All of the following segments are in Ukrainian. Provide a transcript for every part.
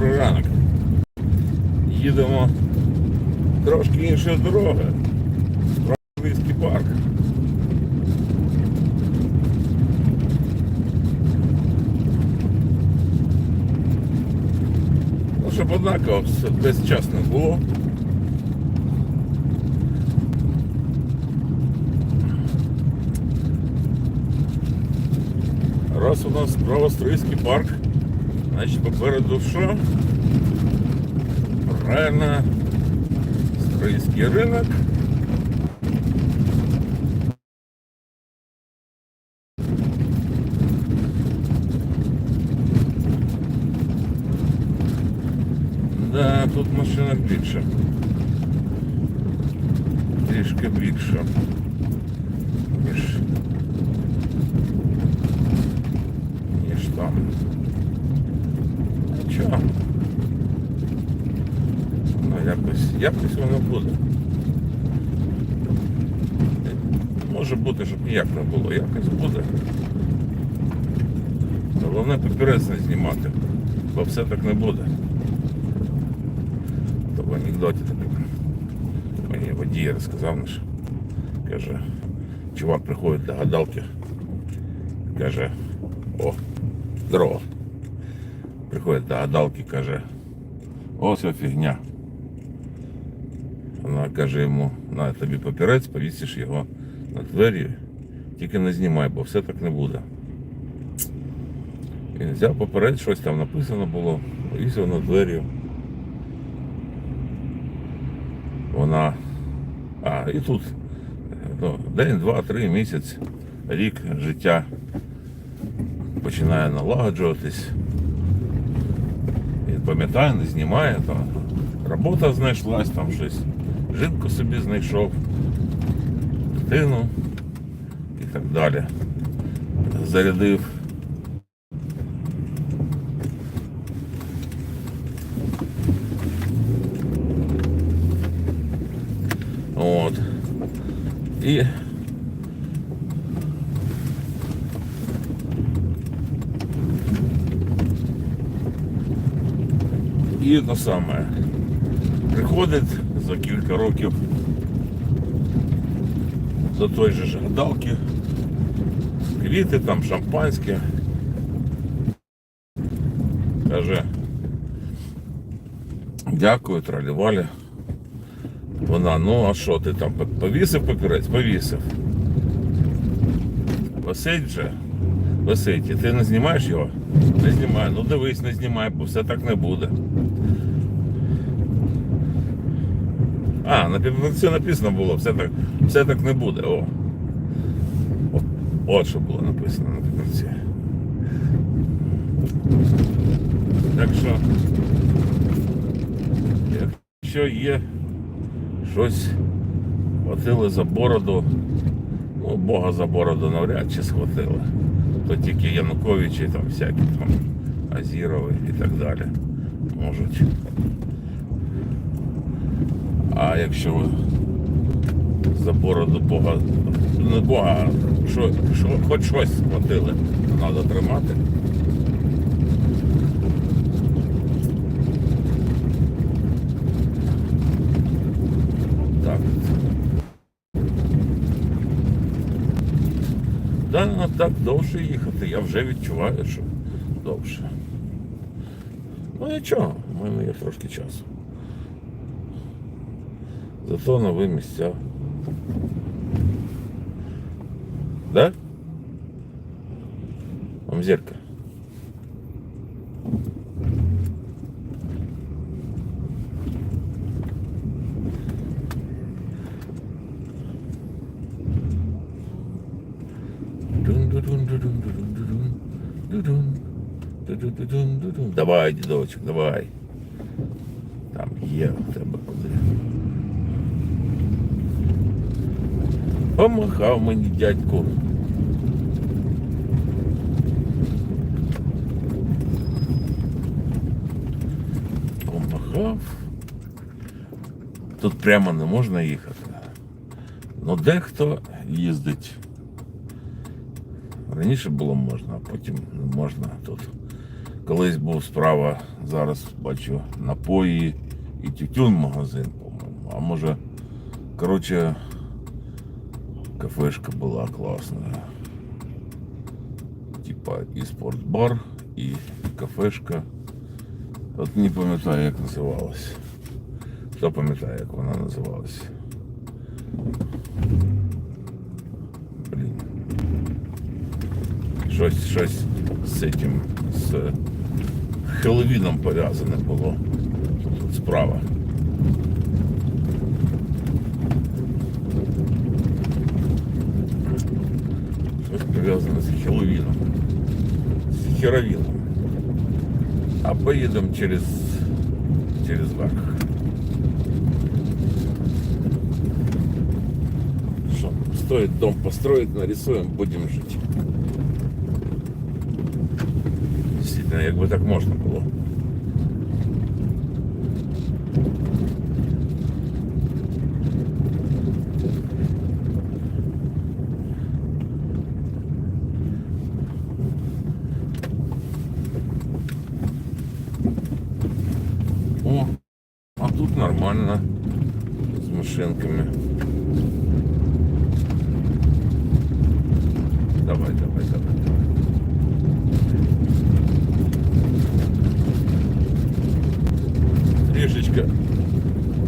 добрий. Їдемо трошки іншою дорогою. Правильський парк. Ну, щоб однаково все весь час не було. Раз у нас правострийський парк, значить попереду що? Правильно, стрийський ринок. Да, тут машинок більше. Трішки більше. Ніж, ніж там. А чого? Ну, якось, якось воно буде. Може бути, щоб ніяк не було, якось буде. Головне папірець не знімати, бо все так не буде. То в анекдоті такому. Мені водій розказав наш. Каже, чувак приходить до гадалки. Каже, о, здорово. Приходить до гадалки, каже, о, це фігня. Вона каже йому, на тобі папірець, повісиш його на двері, тільки не знімай, бо все так не буде. Він взяв папірець, щось там написано було, повісив на двері. Вона. А, і тут ну, день, два, три, місяць, рік життя починає налагоджуватись. Пам'ятає, не знімає, там робота знайшлась, там щось, жінку собі знайшов, дитину і так далі. Зарядив. От. І І те саме. Приходить за кілька років до той же гадалки, квіти, там шампанське. Каже, дякую, тралювали. Вона, ну а що ти там повісив папірець? Повісив. Висить же. Висить. І ти не знімаєш його? Не знімаю. Ну дивись, не знімай, бо все так не буде. А, на папірці написано було, все так, все так не буде. О. От що було написано на папірці. Так що, якщо є щось хватили за бороду, ну, Бога за бороду навряд чи схватили. То тільки Януковичі, там всякі там Азірови і так далі можуть. А якщо за бороду Бога, не Бога, що, що, хоч щось схватили, треба тримати. Да, так довше їхати. Я вже відчуваю, що довше. Ну нічого, в мене є трошки часу. Зато нові місця. Да? Вам зеркало. Давай, дідочок, давай. Там є в тебе куди. Помахав мені дядьку. Помахав. Тут прямо не можна їхати. Ну дехто їздить. Раніше було можна, а потім не можна тут Колись був справа, зараз бачу напої і тютюн магазин, по-моєму. А може, коротше, кафешка була класна. Типа і спортбар, і кафешка. От не пам'ятаю, як називалась. Хто пам'ятає, як вона називалась? Щось, щось з цим, з Хеллоуіном пов'язане було. Тут справа. Щось пов'язане з Хеллоуіном. З Херовіном. А поїдемо через, через верх. Что, стоит дом построить, нарисуем, будем жить. Действительно, як так можна було.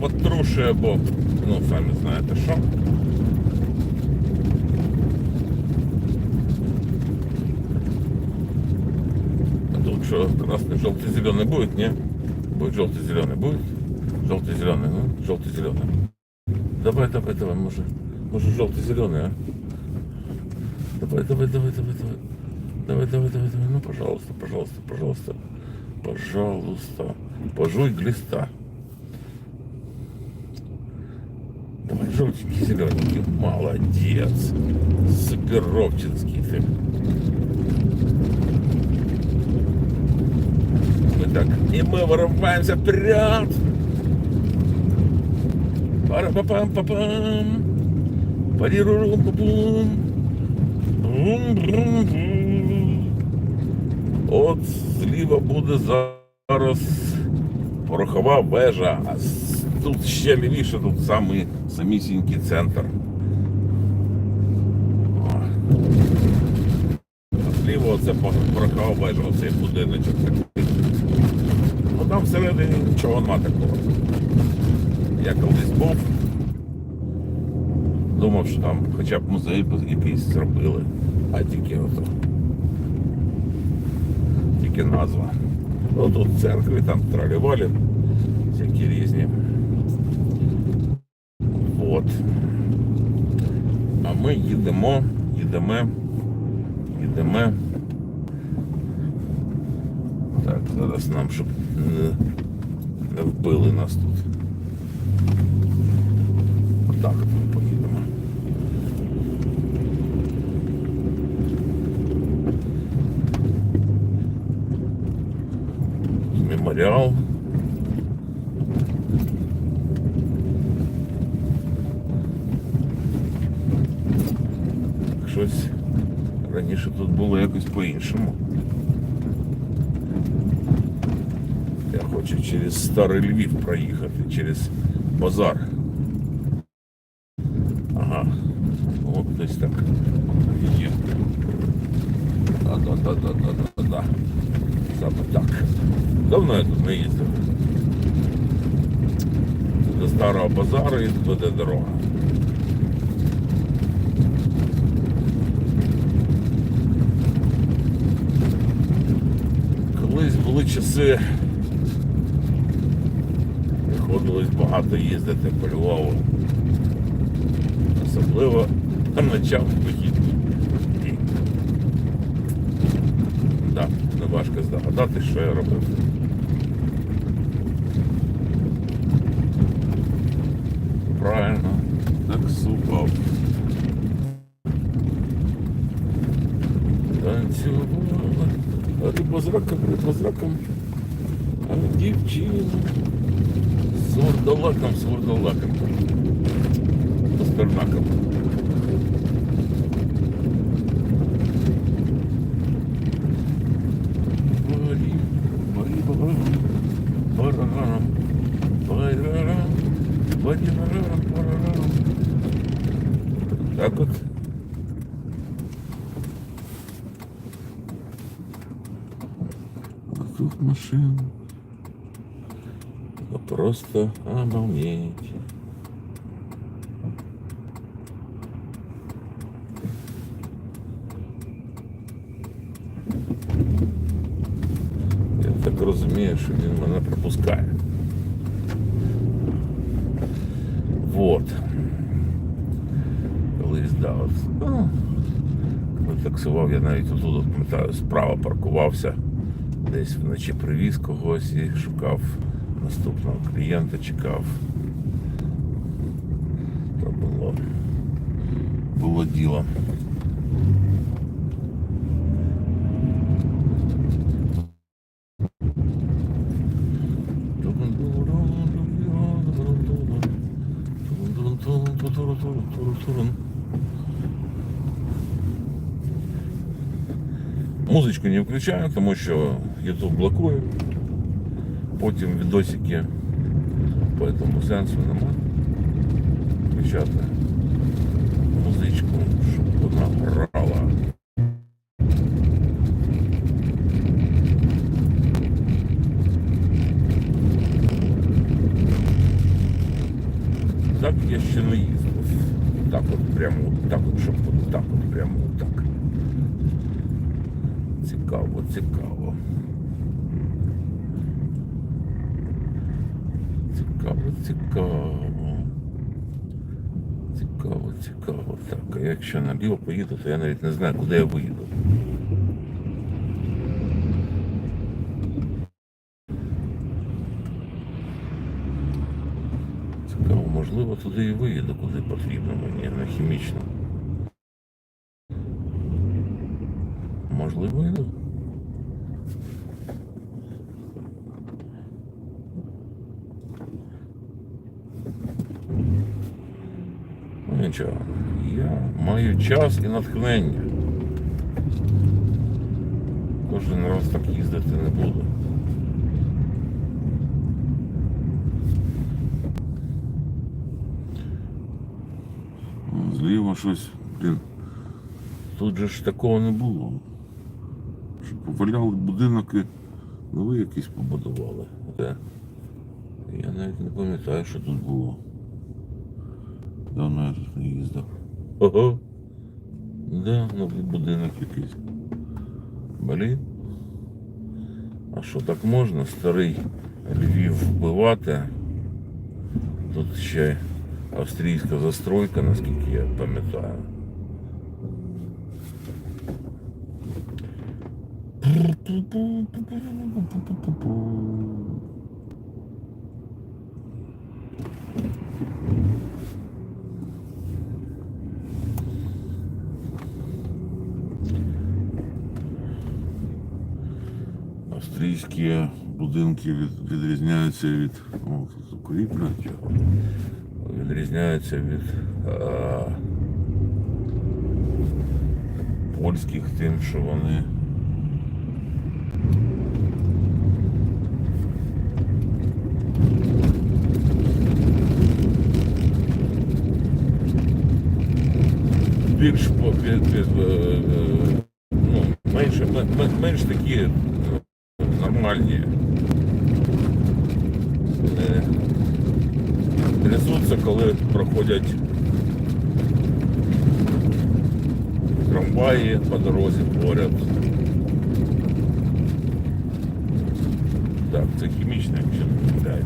потрушує, бо, ну, самі знаєте що. А тут что, красный, желтый, зеленый будет, не? Будет желтый, зеленый, будет? Желтый, зеленый, ну, желтый, зеленый. Давай, давай, давай, может, может желтый, зеленый, а? Давай, давай, давай, давай, давай. Давай, давай, давай, давай. Ну, пожалуйста, пожалуйста, пожалуйста. Пожалуйста. Пожуй глиста. Давай, желтенький, зелененький. Молодец. Сокоровчинский ты. Мы так, и мы вырываемся вперед. Пара-па-пам-па-пам. Парирурум-пу-пум. Бум-бум-бум. От зліва буде зараз порохова вежа, тут ще лівіше, тут самий самісінький центр. О. А зліва оце пор- порохова вежа, оцей будиночок. Ну там всередині нічого нема такого. Я колись був. Думав, що там хоча б музей якийсь зробили, а тільки ото. Тільки назва. Ну тут церкви, там тралівалі, всякі різні. От. А ми їдемо, їдемо, їдемо. Так, зараз нам, щоб не, не вбили нас тут. Отак от ми поїдемо. Меморіал. Щось раніше тут було якось по-іншому. Я хочу через старий Львів проїхати, через базар. Ага. От десь так. Є. Да-да-да-да-да-да-да. Саме так. Давно я тут не їздив. До старого базару і буде дорога. Колись були часи, приходилось багато їздити по Львову. Особливо на час вихідні. І, да, не важко здогадати, що я робив. Правильно, таксував. Танцювала, риба з раком, риба з раком, а дівчина з вурдалаком, з вурдалаком. З Горі парарам, парарам, парарам, парарам. Так от. А тут машин. Ну просто обалдеть. Я так розумію, що він мене пропускає. Вот. Колись да, коли таксував, я навіть отут, пам'ятаю, справа паркувався, десь вночі привіз когось і шукав наступного клієнта, чекав. То було, було діло. Музичку не включаю, тому що YouTube блокує. Потім відосики, поэтому сенсу нема. Включати музичку, щоб вона грала. Так я ще не їздив. Так от прямо так от, щоб от так от прямо так. Цікаво. Цікаво, цікаво. Цікаво, цікаво. Так, а якщо наліво поїду, то я навіть не знаю, куди я виїду. Цікаво, можливо, туди і виїду, куди потрібно мені на хімічну. Можливо, йду. Ну нічого, маю час і натхнення. Кожен раз так їздити не буду. Зліва щось, блін. Тут же ж такого не було. Поваляли будинок і новий якийсь побудували. Де? Я навіть не пам'ятаю, що тут було. Давно я тут не їздив. Ого. Да, новий будинок якийсь. Блін. А що так можна? Старий Львів вбивати. Тут ще австрійська застройка, наскільки я пам'ятаю. Австрійські будинки від, відрізняються від о, укріплять, відрізняються від а, польських тим, що вони більш під- під, е, е, ну, менше, ме- ме- менш такі нормальні. Вони трясуться, коли проходять трамваї по дорозі поряд. Так, це хімічне, якщо не помиляюсь.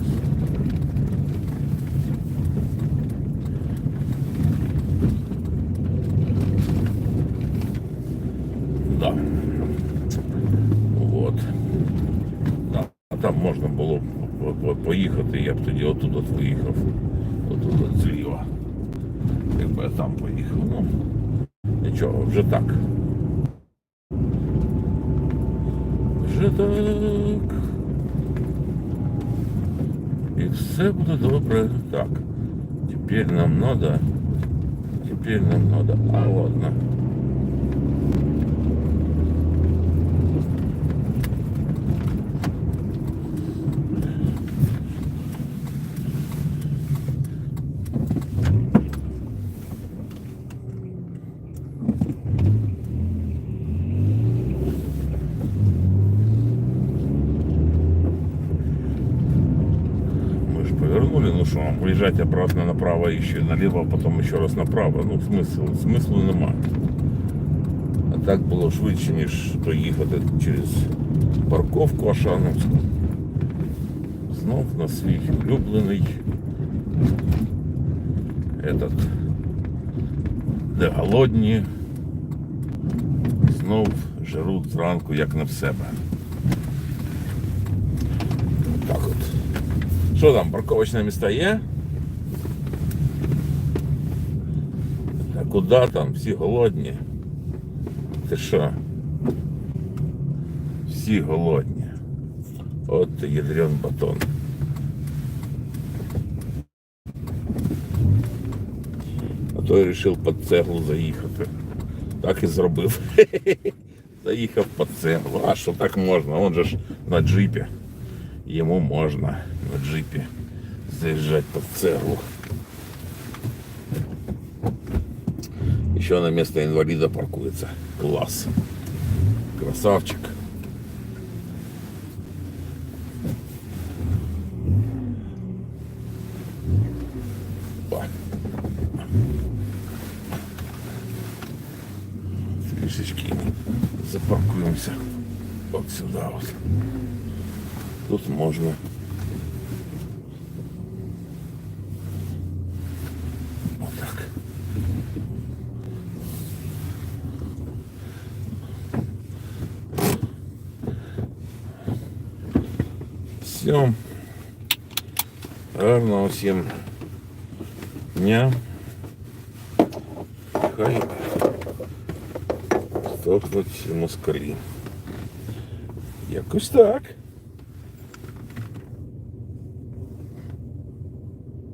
Да. Вот. Да. А там можна було по- по- поїхати, я б тоді отут от виїхав. Отут от зліва. Якби я там поїхав. Ну, нічого, вже так. Вже так. І все буде добре. Так. Теперь нам надо. Теперь нам надо. А ладно. Ну что, выезжать обратно направо еще налево, а потом еще раз направо. Ну, смисл, смислу нема. А так було швидше, ніж доїхати через парковку Ашановську. Знов на свій улюблений этот, де голодні, знов жируть зранку, як не в себе. Так от. Що там, парковочне місце є? А куди там? Всі голодні. Ти що? Всі голодні. От ядрен батон. А то вирішив під цеглу заїхати. Так і зробив. Заїхав під цеглу. А що так можна? Он же ж на джипі. Йому можна на джипі заїжджати під цеглу. Еще на место инвалида паркуется. Класс. Красавчик. можна. Отак. Все. Гарного всім дня. Хай здохнуть всі москалі. Якось так.